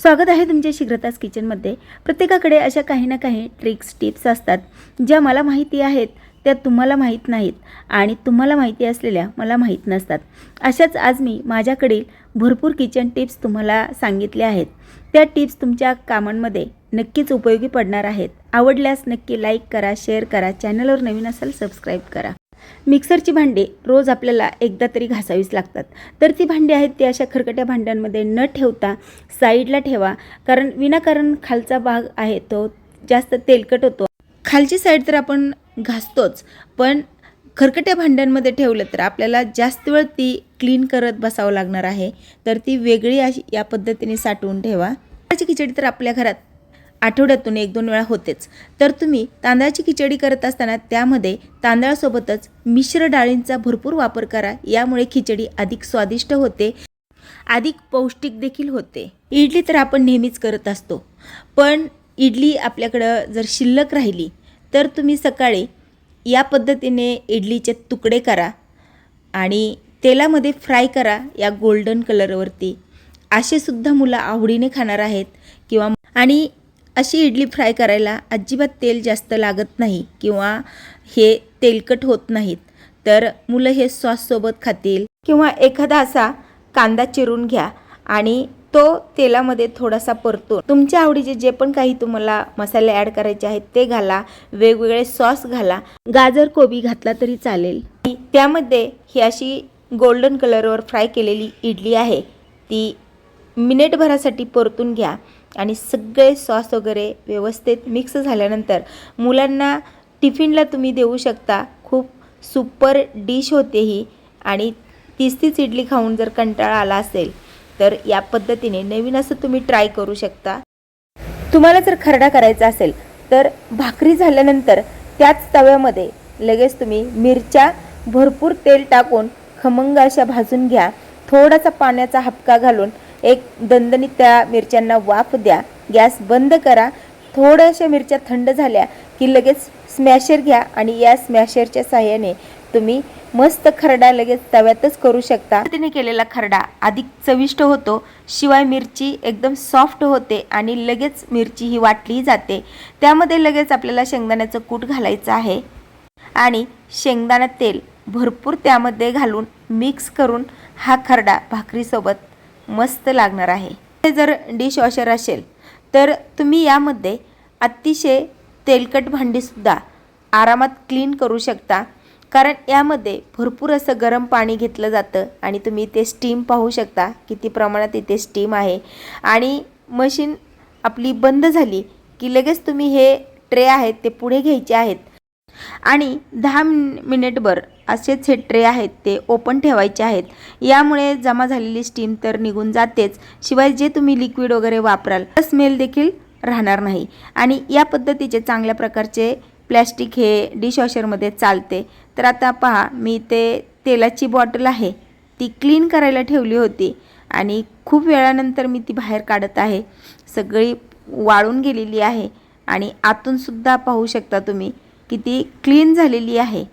स्वागत आहे तुमच्या शीघ्रताच किचनमध्ये. प्रत्येकाकडे अशा काही ना काही ट्रिक्स टिप्स असतात. ज्या मला माहिती आहेत त्या तुम्हाला माहीत नाहीत आणि तुम्हाला माहिती असलेल्या मला माहीत नसतात. अशाच आज मी माझ्याकडील भरपूर किचन टिप्स तुम्हाला सांगितल्या आहेत. त्या टिप्स तुमच्या कामांमध्ये नक्कीच उपयोगी पडणार आहेत. आवडल्यास नक्की लाईक करा शेअर करा चॅनलवर नवीन असाल सबस्क्राईब करा. मिक्सरची भांडी रोज आपल्याला एकदा तरी घासावीच लागतात. तर ती भांडी आहेत ती अशा खरकट्या भांड्यांमध्ये न ठेवता साईडला ठेवा. कारण विनाकारण खालचा भाग आहे तो जास्त तेलकट होतो. खालची साईड तर आपण घासतोच पण खरकट्या भांड्यांमध्ये ठेवलं तर आपल्याला जास्त वेळ ती क्लीन करत बसावं लागणार आहे. तर ती वेगळी अशी या पद्धतीने साठवून ठेवा. खिचडी तर आपल्या घरात आठवड्यातून एक दोन वेळा होतेच. तर तुम्ही तांदळाची खिचडी करत असताना त्यामध्ये तांदळासोबतच मिश्र डाळींचा भरपूर वापर करा. यामुळे खिचडी अधिक स्वादिष्ट होते. अधिक पौष्टिक देखील होते. इडली तर आपण नेहमीच करत असतो. पण इडली आपल्याकडं जर शिल्लक राहिली तर तुम्ही सकाळी या पद्धतीने इडलीचे तुकडे करा आणि तेलामध्ये फ्राय करा या गोल्डन कलरवरती. असे सुद्धा मुलं आवडीने खाणार आहेत किंवा आणि अशी इडली फ्राय करायला अजिबात तेल जास्त लागत नाही किंवा हे तेलकट होत नाहीत. तर मुलं हे सॉससोबत खातील. किंवा एखादा असा कांदा चिरून घ्या आणि तो तेलामध्ये थोडासा परतो तुमच्या आवडीचे जे पण काही तुम्हाला मसाले ॲड करायचे आहेत ते घाला. वेगवेगळे सॉस घाला. गाजर कोबी घातला तरी चालेल. त्यामध्ये ही अशी गोल्डन कलरवर फ्राय केलेली इडली आहे. ती मिनिटभरासाठी परतून घ्या. आणि सगळे सॉस वगैरे व्यवस्थित मिक्स झाल्यानंतर मुलांना टिफिनला तुम्ही देऊ शकता. खूप सुपर डिश होते ही आणि तीच तीच इडली खाऊन जर कंटाळा आला असेल तर या पद्धतीने नवीन असं तुम्ही ट्राय करू शकता. तुम्हाला जर खरडा करायचा असेल तर भाकरी झाल्यानंतर त्याच तव्यामध्ये लगेच तुम्ही मिरच्या भरपूर तेल टाकून खमंग अशा भाजून घ्या. थोडासा पाण्याचा हपका घालून एक दणदणीत त्या मिरच्यांना वाफ द्या गॅस बंद करा थोड्याशा मिरच्या थंड झाल्या की लगेच स्मॅशर घ्या आणि या स्मॅशरच्या साह्याने तुम्ही मस्त खरडा लगेच तव्यातच करू शकता. तिने केलेला खरडा अधिक चविष्ट होतो शिवाय मिरची एकदम सॉफ्ट होते आणि लगेच मिरची ही वाटली जाते. त्यामध्ये लगेच आपल्याला शेंगदाण्याचं कूट घालायचं आहे आणि शेंगदाणा तेल भरपूर त्यामध्ये घालून मिक्स करून हा खरडा भाकरीसोबत मस्त लागणार आहे. हे जर डिशवॉशर असेल तर तुम्ही यामध्ये अतिशय तेलकट भांडीसुद्धा आरामात क्लीन करू शकता. कारण यामध्ये भरपूर असं गरम पाणी घेतलं जातं आणि तुम्ही ते स्टीम पाहू शकता किती प्रमाणात इथे स्टीम आहे. आणि मशीन आपली बंद झाली की लगेच तुम्ही हे ट्रे आहेत ते पुढे घ्यायचे आहेत. आणि दहा मिन मिनिटभर असेच हे ट्रे आहेत ते ओपन ठेवायचे आहेत. यामुळे जमा झालेली स्टीम तर निघून जातेच. शिवाय जे तुम्ही लिक्विड वगैरे वापराल तर स्मेल देखील राहणार नाही. आणि या पद्धतीचे चांगल्या प्रकारचे प्लॅस्टिक हे डिशवॉशरमध्ये चालते. तर आता पहा मी ते तेलाची बॉटल आहे. ती क्लीन करायला ठेवली होती. आणि खूप वेळानंतर मी ती बाहेर काढत आहे. सगळी वाळून गेलेली आहे. आणि आतूनसुद्धा पाहू शकता तुम्ही किती क्लीन झालेली आहे.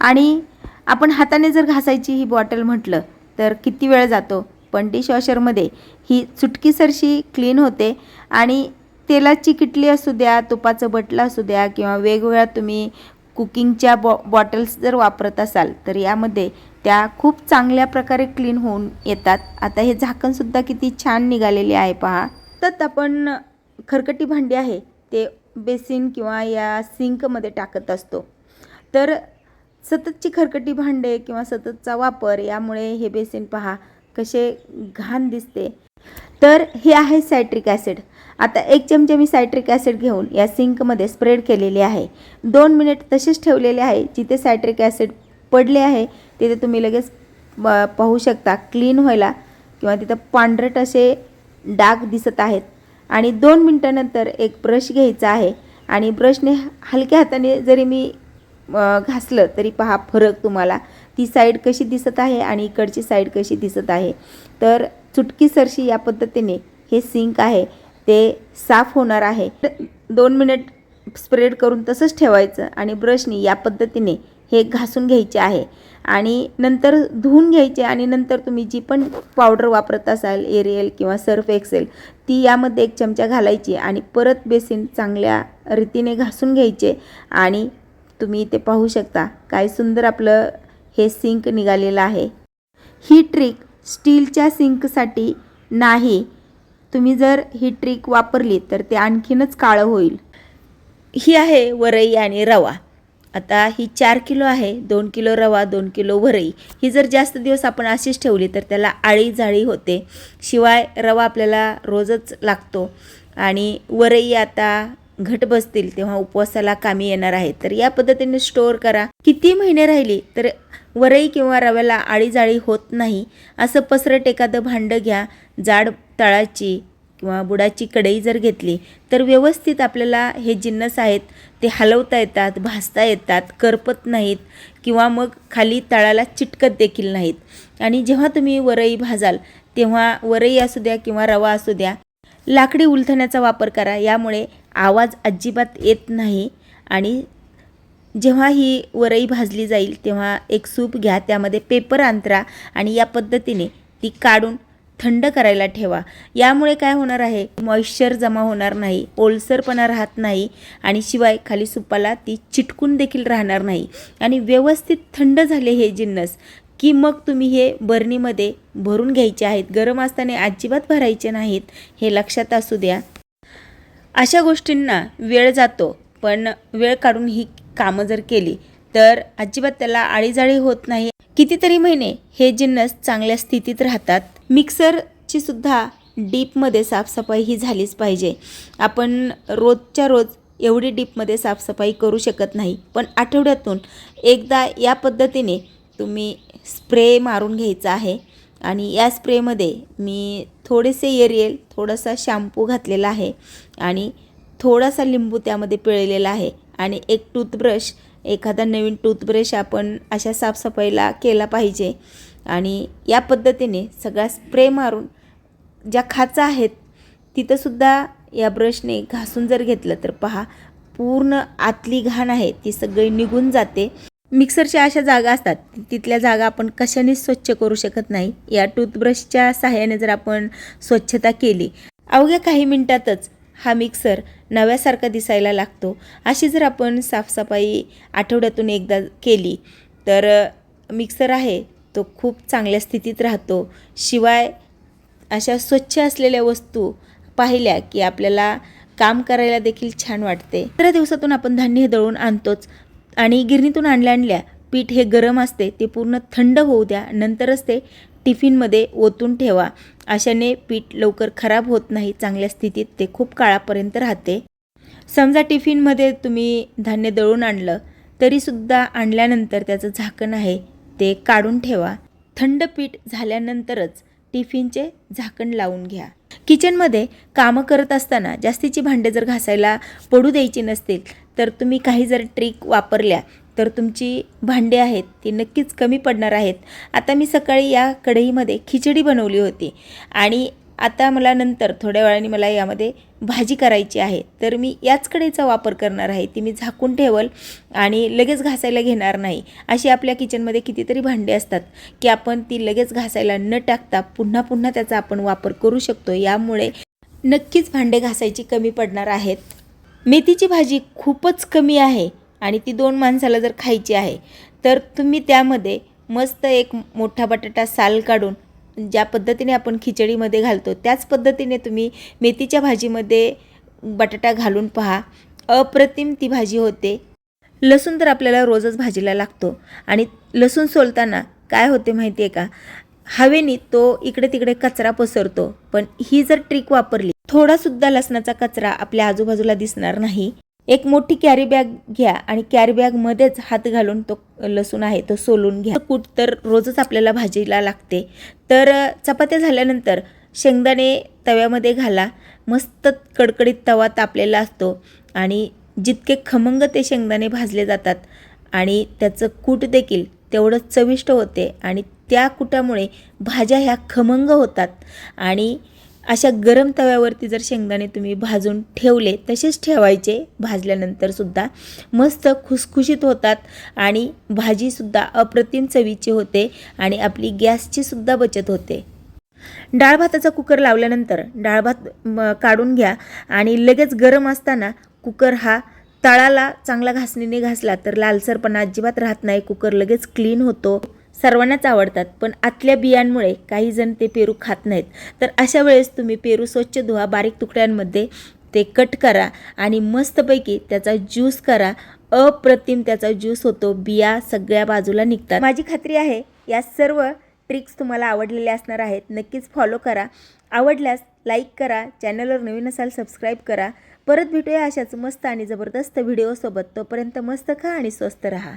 आणि आपण हाताने जर घासायची ही बॉटल म्हटलं तर किती वेळ जातो? पण डिशवॉशरमध्ये ही चुटकीसरशी क्लीन होते आणि तेलाची किटली असू द्या तुपाचं बटलं असू द्या किंवा वेगवेगळ्या तुम्ही कुकिंगच्या बॉ बॉटल्स जर वापरत असाल तर यामध्ये त्या खूप चांगल्या प्रकारे क्लीन होऊन येतात. आता हे झाकणसुद्धा किती छान निघालेले आहे पहा. तर आपण खरकटी भांडी आहे ते बेसिन किंवा या सिंकमध्ये टाकत असतो. तर सततची खरकटी भांडे किंवा सततचा वापर यामुळे हे बेसिन पहा कसे घाण दिसते. तर हे आहे सायट्रिक ॲसिड आता एक चमचे मी सायट्रिक ॲसिड घेऊन या सिंकमध्ये स्प्रेड केलेले आहे. दोन मिनिट तसेच ठेवलेले आहे. जिथे सायट्रिक ॲसिड पडले आहे तिथे तुम्ही लगेच पाहू शकता क्लीन व्हायला किंवा तिथं पांढरट असे डाग दिसत आहेत. आणि दोन मिनटानंतर एक ब्रश घ्यायचा आहे. आणि ब्रशने हलक्या हाताने जरी मी घासलं तरी पहा फरक तुम्हाला. ती साईड कशी दिसत आहे आणि इकडची साईड कशी दिसत आहे. तर चुटकीसरशी या पद्धतीने हे सिंक आहे ते साफ होणार आहे. दोन मिनिट स्प्रेड करून तसंच ठेवायचं आणि ब्रशनी या पद्धतीने हे घासून घ्यायचे आहे. आणि नंतर धुवून घ्यायचे आणि नंतर तुम्ही जी पण पावडर वापरत असाल एरियल किंवा सर्फ एक्सेल ती यामध्ये एक चमचा घालायची आणि परत बेसिन चांगल्या रीतीने घासून घ्यायचे आणि तुम्ही इथे पाहू शकता काय सुंदर आपलं हे सिंक निघालेलं आहे. ही ट्रिक स्टीलच्या सिंकसाठी नाही. तुम्ही जर ही ट्रिक वापरली तर ते आणखीनच काळं होईल. ही आहे वरई आणि रवा. आता ही चार किलो आहे दोन किलो रवा दोन किलो वरई. ही जर जास्त दिवस आपण अशीच ठेवली तर त्याला आळी जाळी होते. शिवाय रवा आपल्याला रोजच लागतो. आणि वरई आता घट बसतील तेव्हा उपवासाला कामी येणार आहे तर या पद्धतीने स्टोअर करा. किती महिने राहिली तर वरई किंवा रव्याला आळी जाळी होत नाही. असं पसरट एखादं भांडं घ्या. जाड तळाची किंवा बुडाची कढई जर घेतली तर व्यवस्थित आपल्याला हे जिन्नस आहेत ते हलवता येतात भासता येतात करपत नाहीत किंवा मग खाली तळाला चिटकत देखील नाहीत. आणि जेव्हा तुम्ही वरई भाजाल तेव्हा वरई असू द्या किंवा रवा असू द्या लाकडी उलथण्याचा वापर करा. यामुळे आवाज अजिबात येत नाही. आणि जेव्हा ही वरई भाजली जाईल तेव्हा एक सूप घ्या त्यामध्ये पेपर अंतरा आणि या पद्धतीने ती काढून थंड करायला ठेवा. यामुळे काय होणार आहे? मॉइश्चर जमा होणार नाही ओलसरपणा राहत नाही आणि शिवाय खाली सुपाला ती चिटकून देखील राहणार नाही. आणि व्यवस्थित थंड झाले हे जिन्नस की मग तुम्ही हे बर्नीमध्ये भरून घ्यायचे आहेत. गरम असताना अजिबात भरायचे नाहीत हे लक्षात असू द्या. अशा गोष्टींना वेळ जातो पण वेळ काढून ही कामं जर केली तर अजिबात त्याला आळीजाळी होत नाही. कितीतरी महिने हे जिन्नस चांगल्या स्थितीत राहतात. मिक्सरची सुद्धा डीपमध्ये साफसफाई ही झालीच पाहिजे. आपण रोजच्या रोज एवढी डीपमध्ये साफसफाई करू शकत नाही पण आठवड्यातून एकदा या पद्धतीने तुम्ही स्प्रे मारून घ्यायचा आहे. आणि या स्प्रेमध्ये मी थोडेसे एरियल थोडासा शॅम्पू घातलेला आहे आणि थोडासा लिंबू त्यामध्ये पिळलेला आहे आणि एक टूथब्रश एखादा नवीन टूथब्रश आपण अशा साफसफाईला केला पाहिजे. आणि या पद्धतीने सगळा स्प्रे मारून ज्या खाचा आहेत तिथंसुद्धा या ब्रशने घासून जर घेतलं तर पहा पूर्ण आतली घाण आहे ती सगळी निघून जाते. मिक्सरच्या अशा जागा असतात. तिथल्या जागा आपण कशानेच स्वच्छ करू शकत नाही? या टूथब्रशच्या सहाय्याने जर आपण स्वच्छता केली अवघ्या काही मिनिटातच हा मिक्सर नव्यासारखा दिसायला लागतो. अशी जर आपण साफसफाई आठवड्यातून एकदा केली तर मिक्सर आहे तो खूप चांगल्या स्थितीत राहतो. शिवाय अशा स्वच्छ असलेल्या वस्तू पाहिल्या की आपल्याला काम करायला देखील छान वाटते. तर दिवसातून आपण धान्य दळून आणतोच. आणि गिरणीतून आणल्या आणल्या पीठ हे गरम असते ते पूर्ण थंड होऊ द्या नंतरच ते टिफिनमध्ये ओतून ठेवा. अशाने पीठ लवकर खराब होत नाही चांगल्या स्थितीत ते खूप काळापर्यंत राहते. समजा टिफिनमध्ये तुम्ही धान्य दळून आणलं तरीसुद्धा आणल्यानंतर त्याचं झाकण आहे ते काढून ठेवा. थंड पीठ झाल्यानंतरच टिफिनचे झाकण लावून घ्या. किचनमध्ये कामं करत असताना जास्तीची भांडे जर घासायला पडू द्यायची नसतील तर तुम्ही काही जर ट्रिक वापरल्या तर तुमची भांडे आहेत ती नक्कीच कमी पडणार आहेत. आता मी सकाळी या कढईमध्ये खिचडी बनवली होती आणि आता मला नंतर थोड्या वेळाने मला यामध्ये भाजी करायची आहे. तर मी याच कडेचा वापर करणार आहे. ती मी झाकून ठेवल आणि लगेच घासायला घेणार नाही. अशी आपल्या किचनमध्ये कितीतरी भांडी असतात की आपण ती लगेच घासायला न टाकता पुन्हा पुन्हा त्याचा आपण वापर करू शकतो. यामुळे नक्कीच भांडे घासायची कमी पडणार आहेत. मेथीची भाजी खूपच कमी आहे आणि ती दोन माणसाला जर खायची आहे तर तुम्ही त्यामध्ये मस्त एक मोठा बटाटा साल काढून ज्या पद्धतीने आपण खिचडीमध्ये घालतो त्याच पद्धतीने तुम्ही मेथीच्या भाजीमध्ये बटाटा घालून पहा. अप्रतिम ती भाजी होते. लसूण तर आपल्याला रोजच भाजीला लागतो. आणि लसूण सोलताना काय होते माहिती आहे का? हवेने तो इकडे तिकडे कचरा पसरतो. पण ही जर ट्रिक वापरली थोडासुद्धा लसणाचा कचरा आपल्या आजूबाजूला दिसणार नाही. एक मोठी कॅरी बॅग घ्या आणि कॅरी बॅगमध्येच हात घालून तो लसूण आहे तो सोलून घ्या. कूट तर रोजच आपल्याला भाजीला लागते. तर चपात्या झाल्यानंतर शेंगदाणे तव्यामध्ये घाला. मस्त कडकडीत तवा तापलेला असतो आणि जितके खमंग ते शेंगदाणे भाजले जातात आणि त्याचं कूट देखील तेवढं चविष्ट होते आणि त्या कुटामुळे भाज्या ह्या खमंग होतात आणि अशा गरम तव्यावरती जर शेंगदाणे तुम्ही भाजून ठेवले तसेच ठेवायचे. भाजल्यानंतरसुद्धा मस्त खुसखुशीत होतात आणि भाजीसुद्धा अप्रतिम चवीची होते आणि आपली गॅसची सुद्धा बचत होते. डाळ भाताचा कुकर लावल्यानंतर डाळ भात काढून घ्या आणि लगेच गरम असताना कुकर हा तळाला चांगला घासणीने घासला तर लालसरपणा अजिबात राहत नाही. कुकर लगेच क्लीन होतो. सर्वांनाच आवडतात पण आतल्या बियांमुळे काही जण ते पेरू खात नाहीत. तर अशा वेळेस तुम्ही पेरू स्वच्छ धुवा बारीक तुकड्यांमध्ये ते कट करा आणि मस्तपैकी त्याचा ज्यूस करा. अप्रतिम त्याचा ज्यूस होतो. बिया सगळ्या बाजूला निघतात. माझी खात्री आहे या सर्व ट्रिक्स तुम्हाला आवडलेल्या असणार आहेत. नक्कीच फॉलो करा. आवडल्यास लाईक करा. चॅनलवर नवीन असाल सबस्क्राईब करा. परत भेटूया अशाच मस्त आणि जबरदस्त व्हिडिओसोबत तोपर्यंत मस्त खा आणि स्वस्त रहा.